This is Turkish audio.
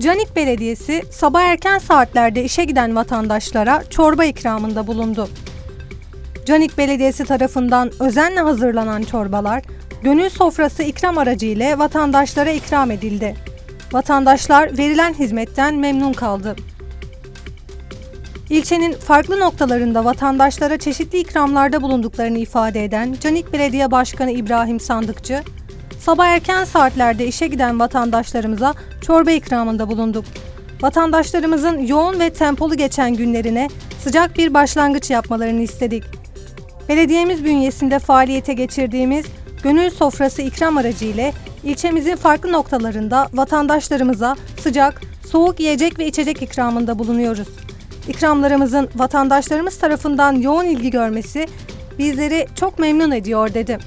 Canik Belediyesi sabah erken saatlerde işe giden vatandaşlara çorba ikramında bulundu. Canik Belediyesi tarafından özenle hazırlanan çorbalar gönül sofrası ikram aracı ile vatandaşlara ikram edildi. Vatandaşlar verilen hizmetten memnun kaldı. İlçenin farklı noktalarında vatandaşlara çeşitli ikramlarda bulunduklarını ifade eden Canik Belediye Başkanı İbrahim Sandıkçı, sabah erken saatlerde işe giden vatandaşlarımıza çorba ikramında bulunduk. Vatandaşlarımızın yoğun ve tempolu geçen günlerine sıcak bir başlangıç yapmalarını istedik. Belediyemiz bünyesinde faaliyete geçirdiğimiz Gönül Sofrası ikram aracı ile ilçemizin farklı noktalarında vatandaşlarımıza sıcak, soğuk yiyecek ve içecek ikramında bulunuyoruz. İkramlarımızın vatandaşlarımız tarafından yoğun ilgi görmesi bizleri çok memnun ediyor dedi.